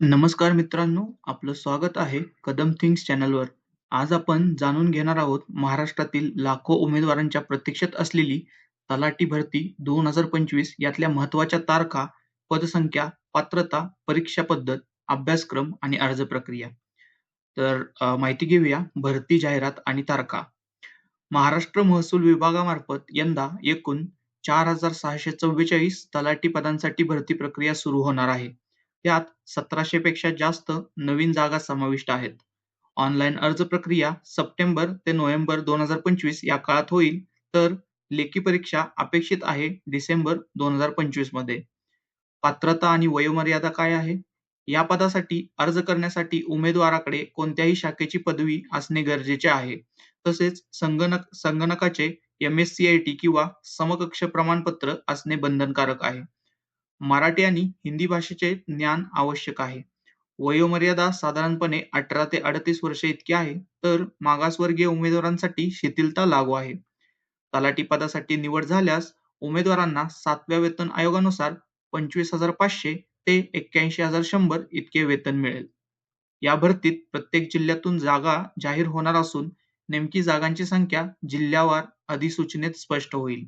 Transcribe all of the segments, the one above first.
नमस्कार मित्रांनो, आपलं स्वागत आहे कदम थिंग्स चॅनलवर. आज आपण जाणून घेणार आहोत महाराष्ट्रातील लाखो उमेदवारांच्या प्रतीक्षेत असलेली तलाठी भरती 2025 यातल्या महत्त्वाच्या तारखा, पदसंख्या, पात्रता, परीक्षा पद्धत, अभ्यासक्रम आणि अर्ज प्रक्रिया. तर माहिती घेऊया भरती जाहिरात आणि तारखा. महाराष्ट्र महसूल विभागामार्फत यंदा एकूण 4,644 तलाठी पदांसाठी भरती प्रक्रिया सुरू होणार आहे. यात सतराशे पेक्षा जास्त नवीन जागा समाविष्ट आहेत. ऑनलाईन अर्ज प्रक्रिया सप्टेंबर ते नोव्हेंबर 2025 या काळात होईल, तर लेखी परीक्षा अपेक्षित आहे डिसेंबर 2025 मध्ये. पात्रता आणि वयोमर्यादा काय आहे? या पदासाठी अर्ज करण्यासाठी उमेदवाराकडे कोणत्याही शाखेची पदवी असणे गरजेचे आहे. तसेच संगणक संगणकाचे M S C I T किंवा समकक्ष प्रमाणपत्र असणे बंधनकारक आहे. मराठी आणि हिंदी भाषेचे ज्ञान आवश्यक आहे. वयोमर्यादा साधारणपणे 18 ते 38 वर्षे इतकी आहे, तर मागासवर्गीय उमेदवारांसाठी शिथिलता लागू आहे. तलाठी पदासाठी निवड झाल्यास उमेदवारांना सातव्या वेतन आयोगानुसार 25,500 ते 81,100 इतके वेतन मिळेल. या भरतीत प्रत्येक जिल्ह्यातून जागा जाहीर होणार असून नेमकी जागांची संख्या जिल्ह्यावार अधिसूचनेत स्पष्ट होईल.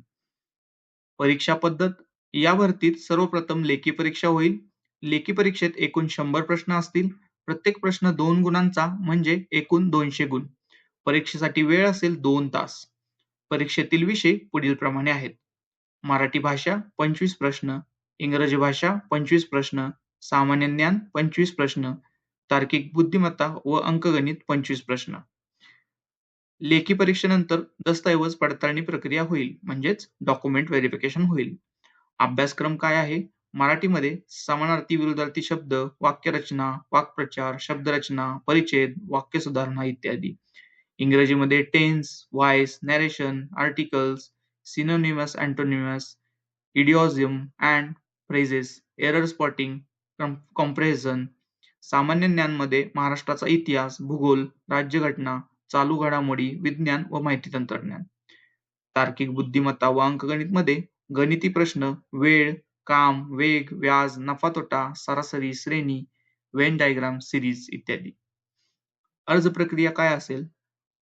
परीक्षा पद्धत या भरतीत सर्वप्रथम लेखी परीक्षा होईल. लेखी परीक्षेत एकूण शंभर प्रश्न असतील. प्रत्येक प्रश्न दोन गुणांचा म्हणजे एकूण दोनशे गुण. परीक्षेसाठी वेळ असेल दोन तास. परीक्षेतील विषय पुढीलप्रमाणे आहेत. मराठी भाषा 25 प्रश्न, इंग्रजी भाषा 25 प्रश्न, सामान्य ज्ञान 25 प्रश्न, तार्किक बुद्धिमत्ता व अंकगणित 25 प्रश्न. लेखी परीक्षेनंतर दस्तऐवज पडताळणी प्रक्रिया होईल म्हणजेच डॉक्युमेंट व्हेरिफिकेशन होईल. अभ्यासक्रम काय आहे? मराठीमध्ये समानार्थी विरुद्धार्थी शब्द, वाक्यरचना, वाक्प्रचार, शब्दरचना, परिच्छेद, वाक्य सुधारणा इत्यादी. इंग्रजीमध्ये tense, voice, narration, articles, synonymous, antonymous, इडिओझिम and phrases, error spotting, comprehension सामान्य ज्ञानमध्ये महाराष्ट्राचा इतिहास, भूगोल, राज्यघटना, चालू घडामोडी, विज्ञान व माहिती तंत्रज्ञान. तार्किक बुद्धिमत्ता व अंकगणितमध्ये गणिती प्रश्न, वेळ, काम, वेग, व्याज, नफा-तोटा, सरासरी, श्रेणी, वेन डायग्राम, सिरीज इत्यादी. अर्ज प्रक्रिया काय असेल?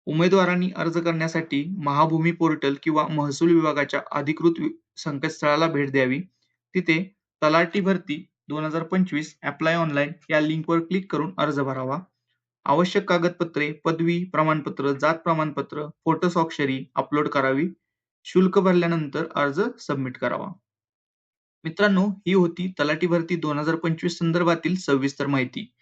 उमेदवारांनी अर्ज करण्यासाठी महाभूमी पोर्टल किंवा महसूल विभागाच्या अधिकृत संकेतस्थळाला भेट द्यावी. तिथे तलाठी भरती 2025 अप्लाय ऑनलाईन या लिंकवर क्लिक करून अर्ज भरावा. आवश्यक कागदपत्रे, पदवी, प्रमाणपत्र, जात प्रमाणपत्र, फोटो स्वाक्षरी अपलोड करावी. शुल्क भरल्यानंतर अर्ज सबमिट करावा. मित्रांनो, ही होती तलाठी भरती 2025 संदर्भातील सविस्तर माहिती.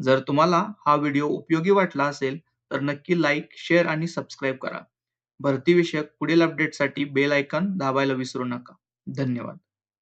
जर तुम्हाला हा व्हिडिओ उपयोगी वाटला असेल, तर नक्की लाईक, शेअर आणि सबस्क्राईब करा. भरतीविषयक पुढील अपडेटसाठी बेल आयकॉन दाबायला विसरू नका. धन्यवाद.